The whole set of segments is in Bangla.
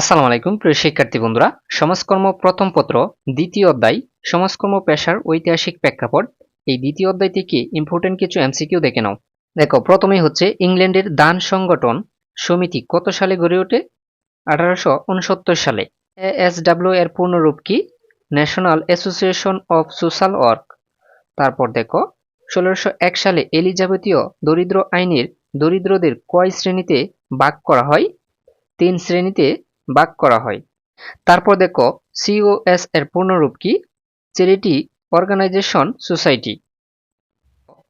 আসসালামু আলাইকুম, প্রিয় শিক্ষার্থী বন্ধুরা। সমাজকর্ম প্রথম পত্র, দ্বিতীয় অধ্যায়। সমাজকর্ম, পেশার, ঐতিহাসিক প্রেক্ষাপট। এই দ্বিতীয় অধ্যায় থেকে ইম্পর্টেন্ট কিছু এমসিকিউ দেখে নাও। দেখো, প্রথমেই হচ্ছে ইংল্যান্ডের দান সংগঠন সমিতি কত সালে গড়ে ওঠে? আঠারোশো উনসত্তর সালে। এএসডাব্লিউ এর পূর্ণরূপ কি? National association of social work তারপর দেখো, ষোলোশো এক সালে এলিজাবেথীয় দরিদ্র আইনের দরিদ্রদের কয় শ্রেণীতে ভাগ করা হয়? তিন শ্রেণীতে ভাগ করা হয়। তারপর দেখো সিওএস এর পূর্ণরূপ কি? চ্যারিটি অর্গানাইজেশন সোসাইটি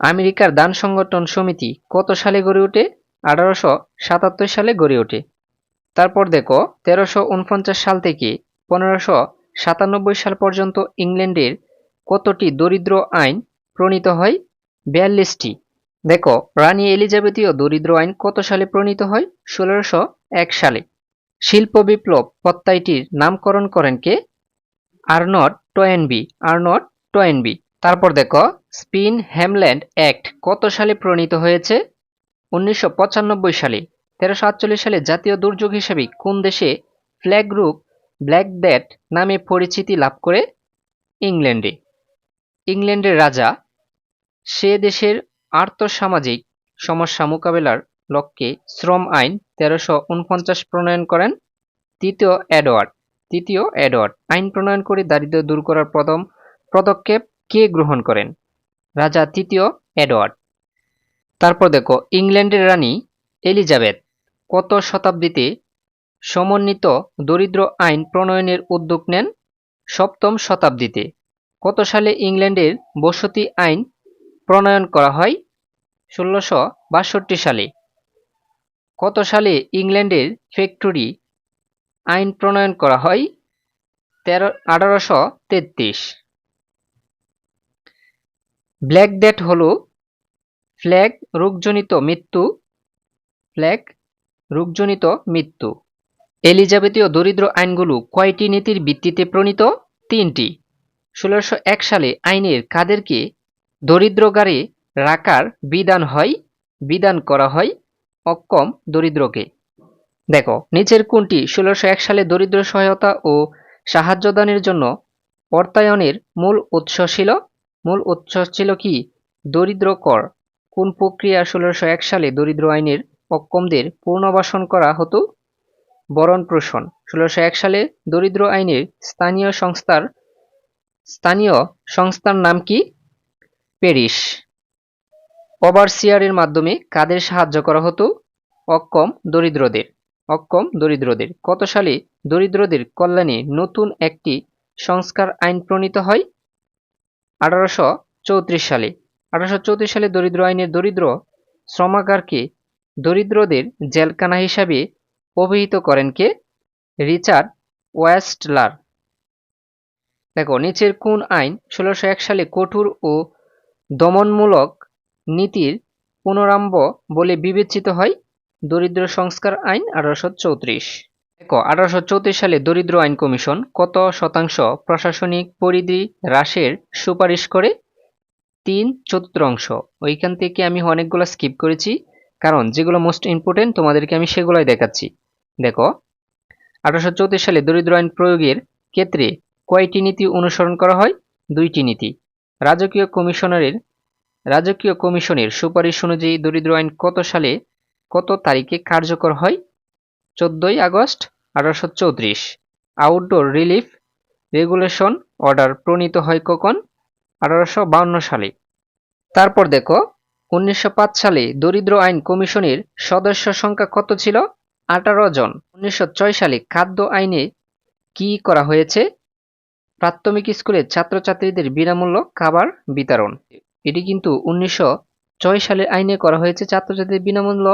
আমেরিকার দান সংগঠন সমিতি কত সালে গড়ে ওঠে? আঠারোশো সাতাত্তর সালে গড়ে ওঠে। তারপর দেখো, তেরোশো উনপঞ্চাশ সাল থেকে পনেরোশো সাতানব্বই সাল পর্যন্ত ইংল্যান্ডের কতটি দরিদ্র আইন প্রণীত হয়? বিয়াল্লিশটি। দেখো, রানী এলিজাবেথীয় দরিদ্র আইন কত সালে প্রণীত হয়? ষোলোশো এক সালে। শিল্প বিপ্লব প্রত্যয়টির নামকরণ করেন কে? Aren't টোয়েনবি aren't টোয়েনবি। তারপর দেখো, স্পিন হ্যামল্যান্ড অ্যাক্ট কত সালে প্রণীত হয়েছে? উনিশশো সালে। তেরোশো সালে জাতীয় দুর্যোগ হিসেবে কোন দেশে ফ্ল্যাগ গ্রুপ ব্ল্যাক ড্যাট নামে পরিচিতি লাভ করে? ইংল্যান্ডে। ইংল্যান্ডের রাজা সে দেশের আর্থসামাজিক সমস্যা মোকাবেলার লক্ষ্যে শ্রম আইন তেরোশো উনপঞ্চাশ প্রণয়ন করেন। তৃতীয় এডওয়ার্ড। তৃতীয় এডওয়ার্ড। আইন প্রণয়ন করে দারিদ্র দূর করার প্রথম পদক্ষেপ কে গ্রহণ করেন? রাজা তৃতীয় এডওয়ার্ড। তারপর দেখো, ইংল্যান্ডের রানী এলিজাবেথ কত শতাব্দীতে সমন্বিত দরিদ্র আইন প্রণয়নের উদ্যোগ নেন? সপ্তম শতাব্দীতে। কত সালে ইংল্যান্ডের বসতি আইন প্রণয়ন করা হয়? ষোলোশো সালে। কত সালে ইংল্যান্ডের ফ্যাক্টরি আইন প্রণয়ন করা হয়? তেরো, আঠারোশো তেত্রিশ। ব্ল্যাক ডেট হল, ফ্ল্যাগ রোগজনিত মৃত্যু, ফ্ল্যাগ রোগজনিত মৃত্যু। এলিজাবেথীয় দরিদ্র আইনগুলো কয়টি নীতির ভিত্তিতে প্রণীত? তিনটি। ষোলোশো এক সালে আইনের কাদেরকে দরিদ্রগারে রাখার বিধান হয়? বিধান করা হয় অক্ষম দরিদ্রকে। দেখো, নিচের কোনটি ষোলোশো এক সালে দরিদ্র সহায়তা ও সাহায্যদানের জন্য অর্থায়নের মূল উৎস ছিল, মূল উৎস ছিল কি? দরিদ্র কর। কোন প্রক্রিয়া ষোলোশো এক সালে দরিদ্র আইনের অক্ষমদের পুনর্বাসন করা হতো? বরণ পোষণ ষোলোশো এক সালে দরিদ্র আইনের স্থানীয় সংস্থার স্থানীয় সংস্থার নাম কি? প্যারিস। ওভারসিয়ারের মাধ্যমে কাদের সাহায্য করা হতো? অক্ষম দরিদ্রদের। অক্ষম দরিদ্রদের। কত সালে দরিদ্রদের কল্যাণে নতুন একটি সংস্কার আইন প্রণীত হয়? আঠারোশো চৌত্রিশ সালে। আঠারোশো চৌত্রিশ সালে দরিদ্র আইনের দরিদ্র শ্রমাগারকে দরিদ্রদের জেলখানা হিসাবে অভিহিত করেন কে? রিচার্ড ওয়েস্টলার। দেখো, নিচের কোন আইন ষোলোশো এক সালে কঠোর ও দমনমূলক নীতির পুনরাম্ব বলে বিবেচিত হয় দরিদ্র সংস্কার আইন আঠারোশো চৌত্রিশ। দেখো, আঠারোশো চৌত্রিশ সালে দরিদ্র আইন কমিশন কত শতাংশ প্রশাসনিক পরিধি হ্রাসের সুপারিশ করে? তিন চতুর্থাংশ। ওইখান থেকে আমি অনেকগুলো স্কিপ করেছি, কারণ যেগুলো মোস্ট ইম্পর্টেন্ট তোমাদেরকে আমি সেগুলোই দেখাচ্ছি। দেখো, আঠারোশো চৌত্রিশ সালে দরিদ্র আইন প্রয়োগের ক্ষেত্রে কয়টি নীতি অনুসরণ করা হয়? দুইটি নীতি। রাজকীয় কমিশনারের রাজকীয় কমিশনের সুপারিশ অনুযায়ী দরিদ্র আইন কত সালে, কত তারিখে কার্যকর হয়? চোদ্দই আগস্ট আঠারোশো চৌত্রিশ। আউটডোর রিলিফ রেগুলেশন অর্ডার প্রণীত হয় কখন? আঠারোশো সালে। তারপর দেখো, উনিশশো পাঁচ সালে দরিদ্র আইন কমিশনের সদস্য সংখ্যা কত ছিল? আঠারো জন। উনিশশো ছয় সালে খাদ্য আইনে কি করা হয়েছে? প্রাথমিক স্কুলের ছাত্রছাত্রীদের বিনামূল্য খাবার বিতরণ। এটি কিন্তু উনিশশো সালের আইনে করা হয়েছে ছাত্রছাত্রীদের বিনামূল্য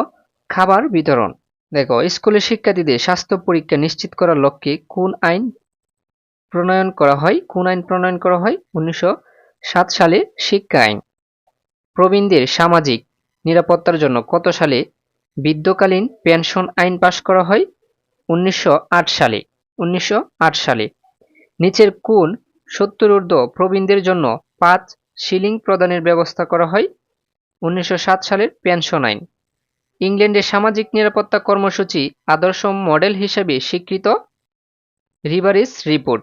খাবার বিতরণ। দেখো স্কুলের শিক্ষার্থীদের স্বাস্থ্য পরীক্ষা নিশ্চিত করার লক্ষ্যে কোন আইন প্রণয়ন করা হয়? কোন আইন প্রণয়ন করা হয়? উনিশশো সাত সালে শিক্ষা আইন। প্রবীণদের সামাজিক নিরাপত্তার জন্য কত সালে বৃদ্ধকালীন পেনশন আইন পাশ করা হয়? উনিশশো আট সালে। উনিশশো আট সালে। নিচের কোন সত্তর ঊর্ধ্ব প্রবীণদের জন্য পাঁচ শিলিং প্রদানের ব্যবস্থা করা হয় উনিশশো সাত সালের পেনশন আইন। ইংল্যান্ডের সামাজিক নিরাপত্তা কর্মসূচি আদর্শ মডেল হিসেবে স্বীকৃত রিভারিস রিপোর্ট।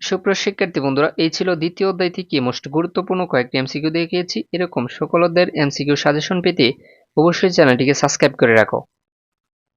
সুপ্রিয় শিক্ষার্থী বন্ধুরা, এই ছিল দ্বিতীয় অধ্যায় থেকে মোস্ট গুরুত্বপূর্ণ কয়েকটি এমসিকিউ দেখিয়েছি এরকম সকলদের এমসিকিউ সাজেশন পেতে অবশ্যই চ্যানেলটিকে সাবস্ক্রাইব করে রাখো।